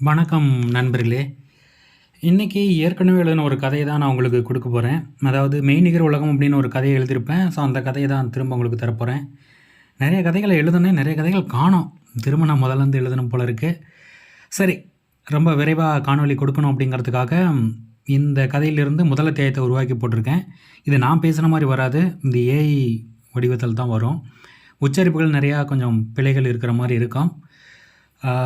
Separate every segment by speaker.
Speaker 1: வணக்கம் நண்பர்களே. இன்றைக்கி ஏற்கனவே எழுதின ஒரு கதையை தான் நான் உங்களுக்கு கொடுக்க போகிறேன் அதாவது மெய்நிகர் உலகம் அப்படின்னு ஒரு கதையை எழுதியிருப்பேன். ஸோ அந்த கதையை தான் திரும்ப உங்களுக்கு தரப்போகிறேன் நிறைய கதைகளை எழுதுனேன் நிறைய கதைகள் காணும். திரும்ப நான் எழுதணும் போல இருக்குது சரி ரொம்ப விரைவாக காணொளி கொடுக்கணும் அப்படிங்கிறதுக்காக இந்த கதையிலிருந்து முதல் தேயத்தை உருவாக்கி போட்டிருக்கேன். இது நான் பேசுகிற மாதிரி வராது. இந்த ஏஐ வடிவத்தில் தான் வரும். உச்சரிப்புகள் நிறையா கொஞ்சம் பிழைகள் இருக்கிற மாதிரி இருக்கும்.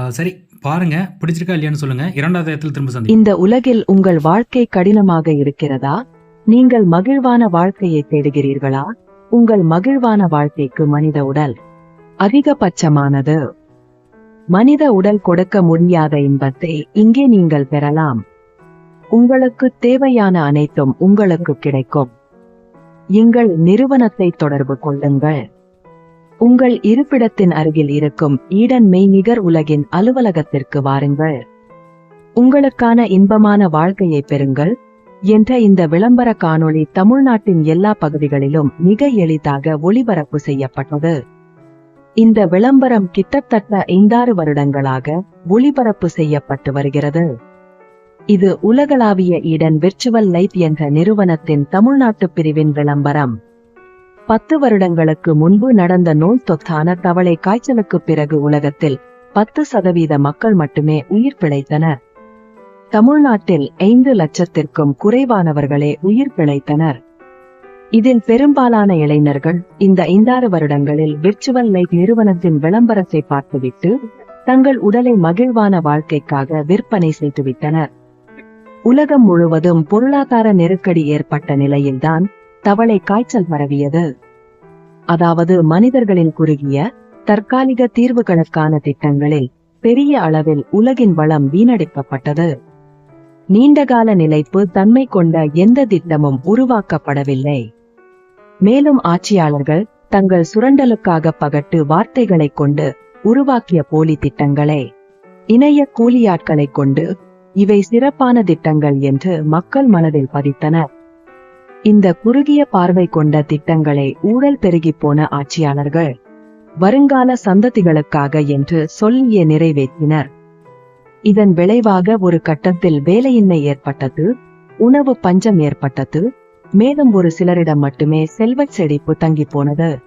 Speaker 1: சரி பாருங்க. பிடிச்சிருக்கா இல்லையான்னு சொல்லுங்க. இரண்டாவது இடத்துல திரும்ப சந்தி
Speaker 2: இந்த உலகில் உங்கள் வாழ்க்கை கடினமாக இருக்கிறதா? நீங்கள் மகிழ்வான வாழ்க்கையை தேடுகிறீர்களா? உங்கள் மகிழ்வான வாழ்க்கைக்கு மனித உடல் அதிகபட்சமானது. மனித உடல் கொடுக்க முடியாத இன்பத்தை இங்கே நீங்கள் பெறலாம். உங்களுக்கு தேவையான அனைத்தும் உங்களுக்கு கிடைக்கும். எங்கள் நிறுவனத்தை தொடர்பு கொள்ளுங்கள். உங்கள் இருப்பிடத்தின் அருகில் இருக்கும் ஈடன் மெய்நிகர் உலகின் அலுவலகத்திற்கு வாருங்கள். உங்களுக்கான இன்பமான வாழ்க்கையை பெறுங்கள் என்ற இந்த விளம்பர காணொளி தமிழ்நாட்டின் எல்லா பகுதிகளிலும் மிக எளிதாக ஒளிபரப்பு செய்யப்பட்டது. இந்த விளம்பரம் கிட்டத்தட்ட ஐந்தாறு வருடங்களாக ஒளிபரப்பு செய்யப்பட்டு வருகிறது. இது உலகளாவிய ஈடன் விர்ச்சுவல் லைட் என்ற நிறுவனத்தின் தமிழ்நாட்டு பிரிவின் விளம்பரம். பத்து வருடங்களுக்கு முன்பு நடந்த நோய் தொத்தான தவளை காய்ச்சலுக்கு பிறகு உலகத்தில் பத்து சதவீத மக்கள் மட்டுமே உயிர் பிழைத்தனர். தமிழ்நாட்டில் ஐந்து லட்சத்திற்கும் குறைவானவர்களே உயிர் பிழைத்தனர். இதில் பெரும்பாலான இளைஞர்கள் இந்த ஐந்தாறு வருடங்களில் விர்ச்சுவல் லைட் நிறுவனத்தின் விளம்பரத்தை பார்த்துவிட்டு தங்கள் உடலை மகிழ்வான வாழ்க்கைக்காக விற்பனை செய்துவிட்டனர். உலகம் முழுவதும் பொருளாதார நெருக்கடி ஏற்பட்ட நிலையில்தான் தவளை காய்ச்சல் பரவியது. அதாவது மனிதர்களின் குறுகிய தற்காலிக தீர்வுகளுக்கான திட்டங்களில் பெரிய அளவில் உலகின் வளம் வீணடிக்கப்பட்டது. நீண்டகால நிலைப்பு தன்மை கொண்ட எந்த திட்டமும் உருவாக்கப்படவில்லை. மேலும் ஆட்சியாளர்கள் தங்கள் சுரண்டலுக்காக பகட்டு வார்த்தைகளைக் கொண்டு உருவாக்கிய போலி திட்டங்களே. இணைய கூலியாட்களை கொண்டு இவை சிறப்பான திட்டங்கள் என்று மக்கள் மனதில் பதித்தனர். இந்த குறுகிய பார்வை கொண்ட திட்டங்களை ஊழல் பெருகி போன ஆட்சியாளர்கள் வருங்கால சந்ததிகளுக்காக என்று சொல்லிய நிறைவேற்றினர். இதன் விளைவாக ஒரு கட்டத்தில் வேலையின்மை ஏற்பட்டது உணவு பஞ்சம் ஏற்பட்டது மேலும் ஒரு சிலரிடம் மட்டுமே செல்வச் செழிப்பு தங்கி போனது.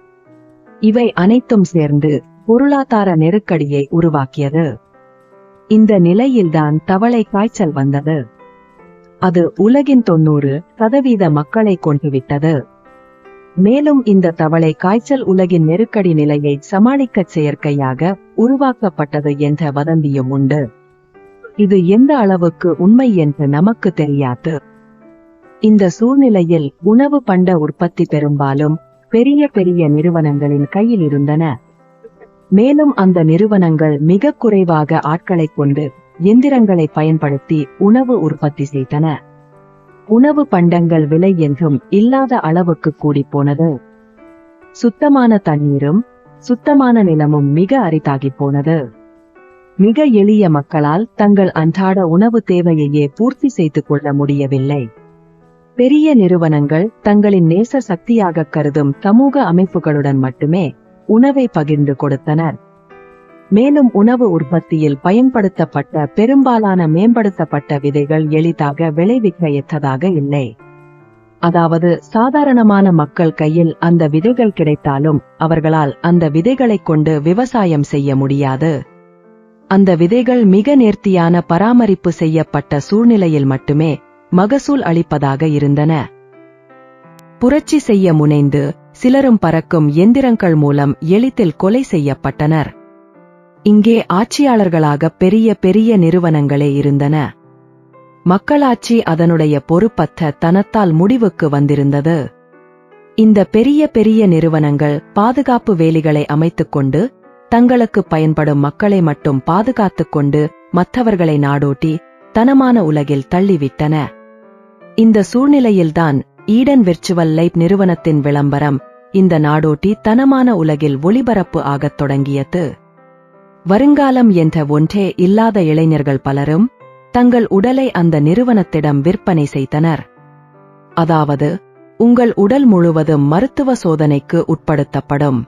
Speaker 2: இவை அனைத்தும் சேர்ந்து பொருளாதார நெருக்கடியை உருவாக்கியது. இந்த நிலையில்தான் தவளை காய்ச்சல் வந்தது. அது உலகின் தொண்ணூறு சதவீத மக்களை கொண்டுவிட்டது மேலும் இந்த தவளை காய்ச்சல் உலகின் நெருக்கடி நிலையை சமாளிக்க செயற்கையாக உருவாக்கப்பட்டது என்ற வதந்தியும் உண்டு. இது எந்த அளவுக்கு உண்மை என்று நமக்கு தெரியாது. இந்த சூழ்நிலையில் உணவு பண்ட உற்பத்தி பெரும்பாலும் பெரிய பெரிய நிறுவனங்களின் கையில் இருந்தன. மேலும் அந்த நிறுவனங்கள் மிக குறைவாக ஆட்களைக் கொண்டு எந்திரங்களை பயன்படுத்தி உணவு உற்பத்தி செய்தன. உணவு பண்டங்கள் விலை என்றும் இல்லாத அளவுக்கு கூடி போனது. சுத்தமான தண்ணீரும் சுத்தமான நிலமும் மிக அரிதாகிப் போனது. மிக எளிய மக்களால் தங்கள் அன்றாட உணவு தேவையையே பூர்த்தி செய்து கொள்ள முடியவில்லை. பெரிய நிறுவனங்கள் தங்களின் நேச சக்தியாக கருதும் சமூக அமைப்புகளுடன் மட்டுமே உணவை பகிர்ந்து கொடுத்தனர். மேலும் உணவு உற்பத்தியில் பயன்படுத்தப்பட்ட பெரும்பாலான மேம்படுத்தப்பட்ட விதைகள் எளிதாக விளைவிக்க ஏற்றதாக இல்லை. அதாவது சாதாரணமான மக்கள் கையில் அந்த விதைகள் கிடைத்தாலும் அவர்களால் அந்த விதைகளை கொண்டு விவசாயம் செய்ய முடியாது. அந்த விதைகள் மிக நேர்த்தியான பராமரிப்பு செய்யப்பட்ட சூழ்நிலையில் மட்டுமே மகசூல் அளிப்பதாக இருந்தன. புரட்சி செய்ய முனைந்து சிலரும் பறக்கும் எந்திரங்கள் மூலம் எளிதில் கொலை செய்யப்பட்டனர். இங்கே ஆட்சியாளர்களாக பெரிய பெரிய நிறுவனங்களே இருந்தன. மக்களாட்சி அதனுடைய பொறுப்பத்த தனத்தால் முடிவுக்கு வந்திருந்தது. இந்த பெரிய பெரிய நிறுவனங்கள் பாதுகாப்பு வேலிகளை அமைத்துக் கொண்டு தங்களுக்கு பயன்படும் மக்களை மட்டும் பாதுகாத்துக் கொண்டு மற்றவர்களை நாடோட்டி தனமான உலகில் தள்ளிவிட்டன. இந்த சூழ்நிலையில்தான் ஈடன் விர்ச்சுவல் லைப் நிறுவனத்தின் விளம்பரம் இந்த நாடோட்டி தனமான உலகில் ஒளிபரப்பு ஆகத் தொடங்கியது. வருங்காலம் என்ற ஒன்றே இல்லாத இளைஞர்கள் பலரும் தங்கள் உடலை அந்த நிறுவனத்திடம் விற்பனை செய்தனர். அதாவது உங்கள் உடல் முழுவதும் மருத்துவ சோதனைக்கு உட்படுத்தப்படும்.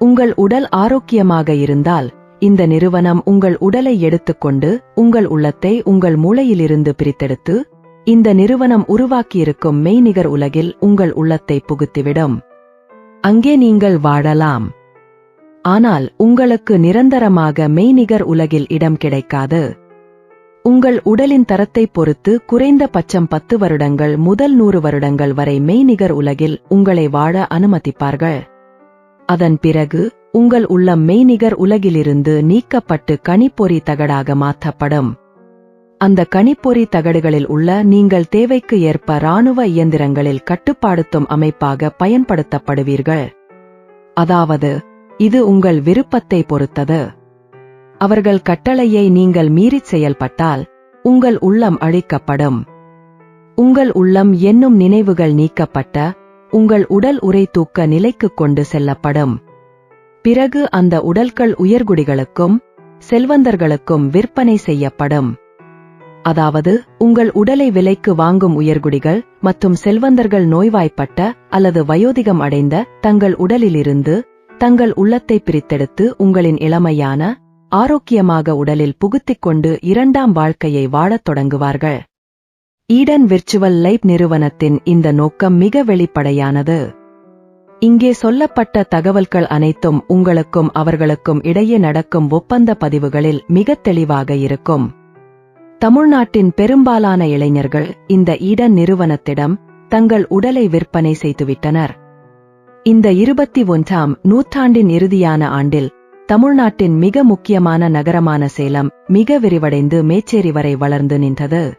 Speaker 2: உங்கள் உடல் ஆரோக்கியமாக இருந்தால் இந்த நிறுவனம் உங்கள் உடலை எடுத்துக்கொண்டு உங்கள் உள்ளத்தை உங்கள் மூளையிலிருந்து பிரித்தெடுத்து இந்த நிறுவனம் உருவாக்கியிருக்கும் மெய்நிகர் உலகில் உங்கள் உள்ளத்தை புகுத்திவிடும். அங்கே நீங்கள் வாழலாம். ஆனால் உங்களுக்கு நிரந்தரமாக மெய்நிகர் உலகில் இடம் கிடைக்காது. உங்கள் உடலின் தரத்தை பொறுத்து குறைந்த பட்சம் பத்து வருடங்கள் முதல் நூறு வருடங்கள் வரை மெய்நிகர் உலகில் உங்களை வாழ அனுமதிப்பார்கள். அதன் பிறகு உங்கள் உள்ளம் மெய்நிகர் உலகிலிருந்து நீக்கப்பட்டு கணிப்பொறி தகடாக மாற்றப்படும். அந்த கணிப்பொறி தகடுகளில் உள்ள நீங்கள் தேவைக்கு ஏற்ப ராணுவ இயந்திரங்களில் கட்டுப்பாடுத்தும் அமைப்பாக பயன்படுத்தப்படுவீர்கள். அதாவது இது உங்கள் விருப்பத்தை பொறுத்தது. அவர்கள் கட்டளையை நீங்கள் மீறிச் செயல்பட்டால் உங்கள் உள்ளம் அழிக்கப்படும். உங்கள் உள்ளம் என்னும் நினைவுகள் நீக்கப்பட்ட உங்கள் உடல் உரை தூக்க நிலைக்கு கொண்டு செல்லப்படும். பிறகு அந்த உடல்கள் உயர்குடிகளுக்கும் செல்வந்தர்களுக்கும் விற்பனை செய்யப்படும். அதாவது உங்கள் உடலை விலைக்கு வாங்கும் உயர்குடிகள் மற்றும் செல்வந்தர்கள் நோய்வாய்ப்பட்ட அல்லது வயோதிகம் அடைந்த தங்கள் உடலிலிருந்து தங்கள் உள்ளத்தை பிரித்தெடுத்து உங்களின் இளமையான ஆரோக்கியமாக உடலில் புகுத்திக் கொண்டு இரண்டாம் வாழ்க்கையை வாழத் தொடங்குவார்கள். ஈடன் விர்ச்சுவல் லைப் நிறுவனத்தின் இந்த நோக்கம் மிக வெளிப்படையானது. இங்கே சொல்லப்பட்ட தகவல்கள் அனைத்தும் உங்களுக்கும் அவர்களுக்கும் இடையே நடக்கும் ஒப்பந்த பதிவுகளில் மிகத் தெளிவாக இருக்கும். தமிழ்நாட்டின் பெரும்பாலான இளைஞர்கள் இந்த ஈடன் நிறுவனத்திடம் தங்கள் உடலை விற்பனை செய்துவிட்டனர். இந்த இருபத்தி ஒன்றாம் நூற்றாண்டின் இறுதியான ஆண்டில் தமிழ்நாட்டின் மிக முக்கியமான நகரமான சேலம் மிக விரிவடைந்து மேச்சேரி வரை வளர்ந்து நின்றது.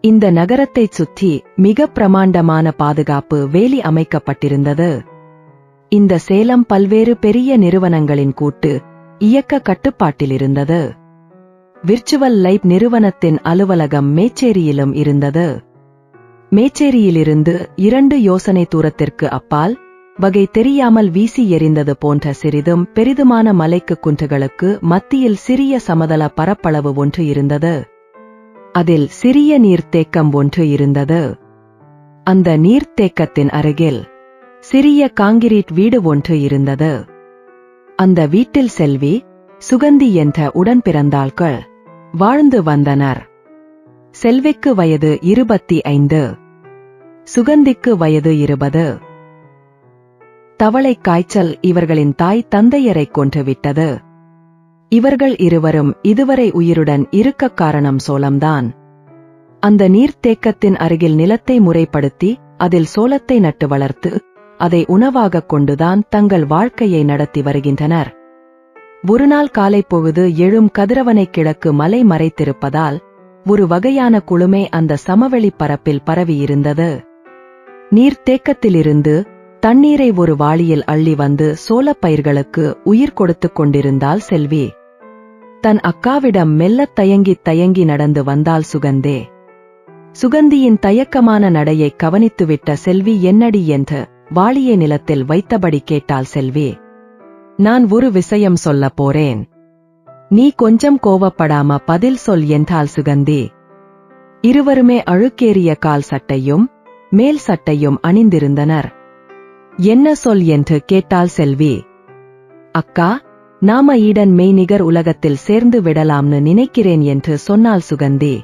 Speaker 2: இந்த நகரத்தைச் சுற்றி மிக பிரமாண்டமான பாதுகாப்பு வேலி அமைக்கப்பட்டிருந்தது. இந்த சேலம் பல்வேறு பெரிய நிறுவனங்களின் கூட்டு இயக்க கட்டுப்பாட்டில் இருந்தது. விர்ச்சுவல் லைப் நிறுவனத்தின் அலுவலகம் மேச்சேரியிலும் இருந்தது. மேச்சேரியிலிருந்து இரண்டு யோசனை தூரத்திற்கு அப்பால் வகை தெரியாமல் வீசி எறிந்தது போன்ற சிறிதும் பெரிதுமான மலைக்கு குன்றுகளுக்கு மத்தியில் சிறிய சமதள பரப்பளவு ஒன்று இருந்தது. அதில் சிறிய நீர்த்தேக்கம் ஒன்று இருந்தது. அந்த நீர்த்தேக்கத்தின் அருகில் சிறிய காங்கிரீட் வீடு ஒன்று இருந்தது. அந்த வீட்டில் செல்வி சுகந்தி என்ற உடன்பிறந்தாள்கள் வாழ்ந்து வந்தனர். செல்விக்கு வயது இருபத்தி ஐந்து. சுகந்திக்கு வயது இருபது. தவளை காய்ச்சல் இவர்களின் தாய் தந்தையரை கொன்றுவிட்டது. இவர்கள் இருவரும் இதுவரை உயிருடன் இருக்க காரணம் சோளம்தான். அந்த நீர்த்தேக்கத்தின் அருகில் நிலத்தை முறைப்படுத்தி அதில் சோளத்தை நட்டு வளர்த்து அதை உணவாகக் கொண்டுதான் தங்கள் வாழ்க்கையை நடத்தி வருகின்றனர். ஒருநாள் காலை பொழுது எழும் கதிரவனை கிழக்கு மலை மறைத்திருப்பதால் ஒரு வகையான குழுமே அந்த சமவெளி பரப்பில் பரவியிருந்தது. நீர்த்தேக்கத்திலிருந்து தண்ணீரை ஒரு வாளியில் அள்ளி வந்து சோளப்பயிர்களுக்கு உயிர் கொடுத்துக் கொண்டிருந்தாள் செல்வி. தன் அக்காவிடம் மெல்லத் தயங்கித் தயங்கி நடந்து வந்தாள் சுகந்தே. சுகந்தியின் தயக்கமான நடையை கவனித்துவிட்ட செல்வி என்னடி என்று வாளியை நிலத்தில் வைத்தபடி கேட்டாள் செல்வி. நான் ஒரு விஷயம் சொல்லப் போறேன். நீ கொஞ்சம் கோவப்படாம பதில் சொல் என்றாள் சுகந்தி. இருவருமே அழுக்கேறிய கால் சட்டையும் மேல் சட்டையும் அணிந்திருந்தனர். என்ன சொல் என்று கேட்டாள் செல்வி. அக்கா நாம ஈடன் மெய்நிகர் உலகத்தில் சேர்ந்து விடலாம்னு நினைக்கிறேன் என்று சொன்னாள் சுகந்தி.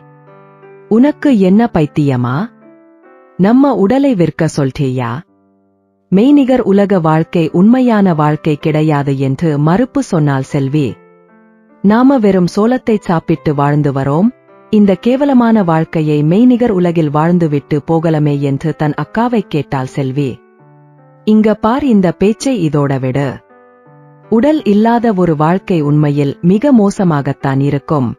Speaker 2: உனக்கு என்ன பைத்தியமா? நம்ம உடலை விற்க சொல்றியா? மெய்நிகர் உலக வாழ்க்கை உண்மையான வாழ்க்கை கிடையாது என்று மறுப்பு சொன்னாள் செல்வி. நாம வெறும் சோளத்தை சாப்பிட்டு வாழ்ந்து வரோம் இந்த கேவலமான வாழ்க்கையை மெய்நிகர் உலகில் வாழ்ந்துவிட்டு போகலமே என்று தன் அக்காவை கேட்டாள் செல்வி. இங்க பார் இந்த பேச்சை இதோட விடு. உடல் இல்லாத ஒரு வாழ்க்கை உண்மையில் மிக மோசமாகத்தான் இருக்கும்.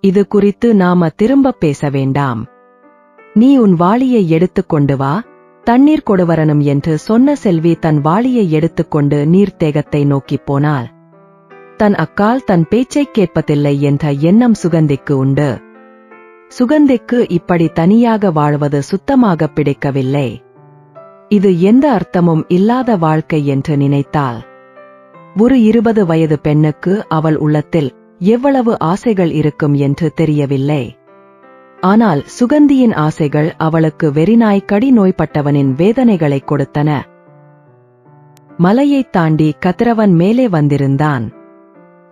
Speaker 2: இது குறித்து நாம திரும்ப பேச வேண்டாம். நீ உன் வாளியை எடுத்துக்கொண்டு வா தண்ணீர் கொடுவரணும் என்று சொன்ன செல்வி தன் வாளியை எடுத்துக்கொண்டு நீர்த்தேகத்தை நோக்கிப் போனாள். தன் அக்கால் தன் பேச்சைக் கேட்பதில்லை என்ற எண்ணம் சுகந்திக்கு உண்டு. சுகந்திக்கு இப்படி தனியாக வாழ்வது சுத்தமாக பிடிக்கவில்லை. இது எந்த அர்த்தமும் இல்லாத வாழ்க்கை என்று நினைத்தாள். ஒரு இருபது வயது பெண்ணுக்கு அவள் உள்ளத்தில் எவ்வளவு ஆசைகள் இருக்கும் என்று தெரியவில்லை. ஆனால் சுகந்தியின் ஆசைகள் அவளுக்கு வெறிநாய் கடி நோய்பட்டவனின் வேதனைகளைக் கொடுத்தன. மலையைத் தாண்டி கதிரவன் மேலே வந்திருந்தான்.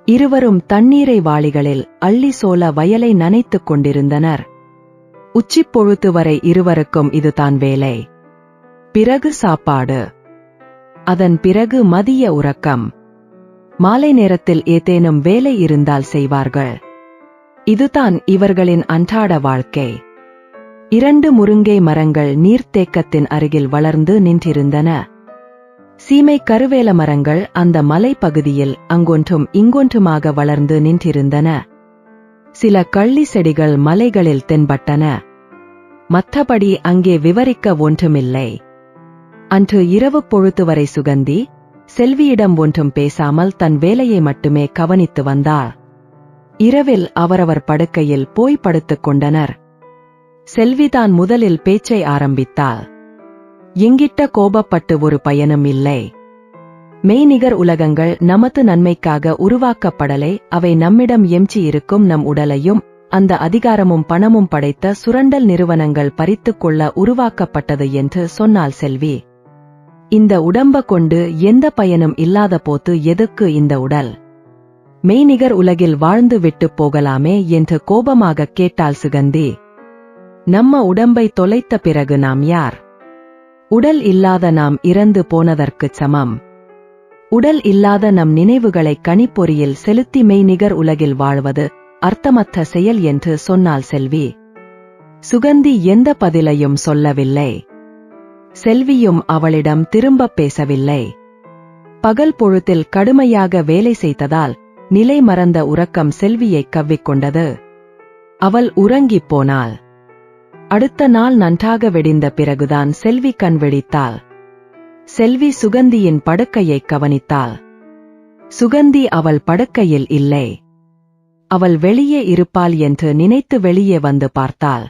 Speaker 2: இருவரும் தண்ணீரை வாளிகளில் அள்ளி சோல வயலை நனைத்துக் கொண்டிருந்தனர். உச்சிப் பொழுத்து வரை இருவருக்கும் இதுதான் வேலை. பிறகு சாப்பாடு. அதன் பிறகு மதிய உறக்கம். மாலை நேரத்தில் ஏதேனும் வேலை இருந்தால் செய்வார்கள். இதுதான் இவர்களின் அன்றாட வாழ்க்கை. இரண்டு முருங்கை மரங்கள் நீர்த்தேக்கத்தின் அருகில் வளர்ந்து நின்றிருந்தன. சீமை கருவேல மரங்கள் அந்த மலைப்பகுதியில் அங்கொன்றும் இங்கொன்றுமாக வளர்ந்து நின்றிருந்தன. சில கள்ளி செடிகள் மலைகளில் தென்பட்டன. மற்றபடி அங்கே விவரிக்க ஒன்றுமில்லை. அன்று இரவு பொழுது வரை சுகந்தி செல்வியிடம் ஒன்றும் பேசாமல் தன் வேலையை மட்டுமே கவனித்து வந்தார் இரவில் அவரவர் படுக்கையில் போய் படுத்துக் கொண்டனர். செல்விதான் முதலில் பேச்சை ஆரம்பித்தாள். எங்கிட்ட கோபப்பட்டு ஒரு பயனும் இல்லை. மெய்நிகர் உலகங்கள் நமது நன்மைக்காக உருவாக்கப்படலை அவை நம்மிடம் எம்ச்சி இருக்கும் நம் உடலையும் அந்த அதிகாரமும் பணமும் படைத்த சுரண்டல் நிறுவனங்கள் பறித்துக்கொள்ள உருவாக்கப்பட்டது என்று சொன்னாள் செல்வி. இந்த உடம்ப கொண்டு எந்த பயனும் இல்லாத போது எதுக்கு இந்த உடல்? மெய்நிகர் உலகில் வாழ்ந்து விட்டு போகலாமே என்று கோபமாக கேட்டாள் சுகந்தி. நம்ம உடம்பை தொலைத்த பிறகு நாம் யார்? உடல் இல்லாத நாம் இறந்து போனதற்குச் சமம். உடல் இல்லாத நம் நினைவுகளை கணிப்பொறியில் செலுத்தி மெய்நிகர் உலகில் வாழ்வது அர்த்தமற்ற செயல் என்று சொன்னாள் செல்வி. சுகந்தி எந்த பதிலையும் சொல்லவில்லை. செல்வியும் அவளிடம் திரும்பப் பேசவில்லை. பகல் பொழுத்தில் கடுமையாக வேலை செய்ததால் நிலை மறந்த உறக்கம் செல்வியைக் கவ்விக்கொண்டது. அவள் உறங்கிப் போனாள். அடுத்த நாள் நன்றாக வெடிந்த பிறகுதான் செல்வி கண் வெடித்தாள். செல்வி சுகந்தியின் படுக்கையைக் கவனித்தாள். சுகந்தி அவள் படுக்கையில் இல்லை. அவள் வெளியே இருப்பாள் என்று நினைத்து வெளியே வந்து பார்த்தாள்.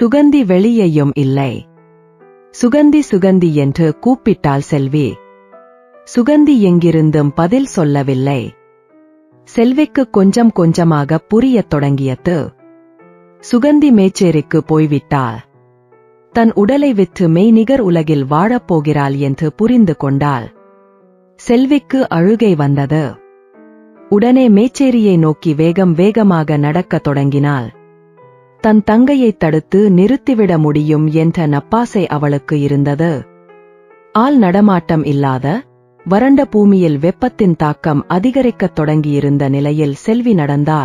Speaker 2: சுகந்தி வெளியேயும் இல்லை. சுகந்தி சுகந்தி என்று கூப்பிட்டாள் செல்வி. சுகந்தி எங்கிருந்தும் பதில் சொல்லவில்லை. செல்விக்கு கொஞ்சம் கொஞ்சமாக புரியத் தொடங்கியது. சுகந்தி மேச்சேரிக்கு போய்விட்டாள். தன் உடலை விற்று மெய்நிகர் உலகில் வாழப்போகிறாள் என்று புரிந்து கொண்டாள். செல்விக்கு அழுகை வந்தது. உடனே மேச்சேரியை நோக்கி வேகம் வேகமாக நடக்கத் தொடங்கினாள். தன் தங்கையைத் தடுத்து நிறுத்திவிட முடியும் என்ற நப்பாசை அவளுக்கு இருந்தது. ஆள் நடமாட்டம் இல்லாத வறண்ட பூமியில் வெப்பத்தின் தாக்கம் அதிகரிக்கத் தொடங்கியிருந்த நிலையில் செல்வி நடந்தா